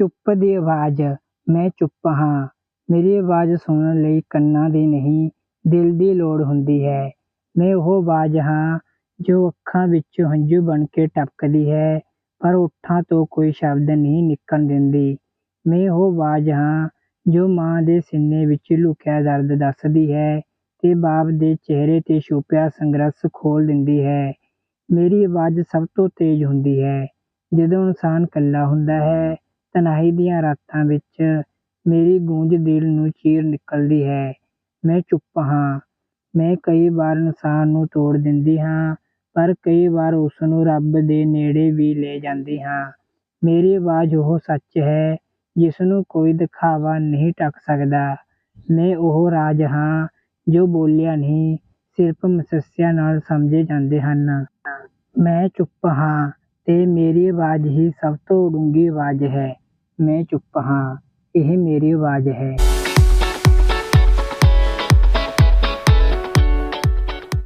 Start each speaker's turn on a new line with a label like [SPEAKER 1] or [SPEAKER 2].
[SPEAKER 1] ਚੁੱਪ ਦੀ ਆਵਾਜ਼, ਮੈਂ ਚੁੱਪ ਹਾਂ। ਮੇਰੀ ਆਵਾਜ਼ ਸੁਣਨ ਲਈ ਕੰਨਾਂ ਦੀ ਨਹੀਂ, ਦਿਲ ਦੀ ਲੋੜ ਹੁੰਦੀ ਹੈ। ਮੈਂ ਉਹ ਆਵਾਜ਼ ਹਾਂ ਜੋ ਅੱਖਾਂ ਵਿੱਚੋਂ ਹੰਝੂ ਬਣ ਕੇ ਟਪਕਦੀ ਹੈ, ਪਰ ਓਠਾਂ ਤੋਂ ਕੋਈ ਸ਼ਬਦ ਨਹੀਂ ਨਿਕਲਣ ਦਿੰਦੀ। ਮੈਂ ਉਹ ਆਵਾਜ਼ ਹਾਂ ਜੋ ਮਾਂ ਦੇ ਸੀਨੇ ਵਿੱਚ ਲੁਕਿਆ ਦਰਦ ਦੱਸਦੀ ਹੈ ਤੇ ਬਾਪ ਦੇ ਚਿਹਰੇ ਤੇ ਛੁਪਿਆ ਸੰਘਰਸ਼ ਖੋਲ ਦਿੰਦੀ ਹੈ। ਮੇਰੀ ਆਵਾਜ਼ ਸਭ ਤੋਂ ਤੇਜ਼ ਹੁੰਦੀ ਹੈ। ਜਦੋਂ ਇਨਸਾਨ ਇਕੱਲਾ ਹੁੰਦਾ ਹੈ ਤਨਾਈ ਦੀਆਂ ਰਾਤਾਂ ਵਿੱਚ ਮੇਰੀ ਗੂੰਜ ਦਿਲ ਨੂੰ ਚੀਰ ਨਿਕਲਦੀ ਹੈ। ਮੈਂ ਚੁੱਪ ਹਾਂ। ਮੈਂ ਕਈ ਵਾਰ ਇਨਸਾਨ ਨੂੰ ਤੋੜ ਦਿੰਦੀ ਹਾਂ, ਪਰ ਕਈ ਵਾਰ ਉਸ ਨੂੰ ਰੱਬ ਦੇ ਨੇੜੇ ਵੀ ਲੈ ਜਾਂਦੀ ਹਾਂ। ਮੇਰੀ ਆਵਾਜ਼ ਉਹ ਸੱਚ ਹੈ ਜਿਸ ਨੂੰ ਕੋਈ ਦਿਖਾਵਾ ਨਹੀਂ ਢੱਕ ਸਕਦਾ। ਮੈਂ ਉਹ ਰਾਜ ਹਾਂ, ਜੋ ਬੋਲਿਆ ਨਹੀਂ, ਸਿਰਫ ਮਸੱਸਿਆ ਨਾਲ ਸਮਝੇ ਜਾਂਦੇ ਹਨ। ਮੈਂ ਚੁੱਪ ਹਾਂ। ਤੇ ਮੇਰੀ ਆਵਾਜ਼ ਹੀ ਸਭ ਤੋਂ ਡੂੰਘੀ ਆਵਾਜ਼ ਹੈ। ਮੈਂ ਚੁੱਪ ਹਾਂ। ਇਹ ਮੇਰੀ ਆਵਾਜ਼ ਹੈ।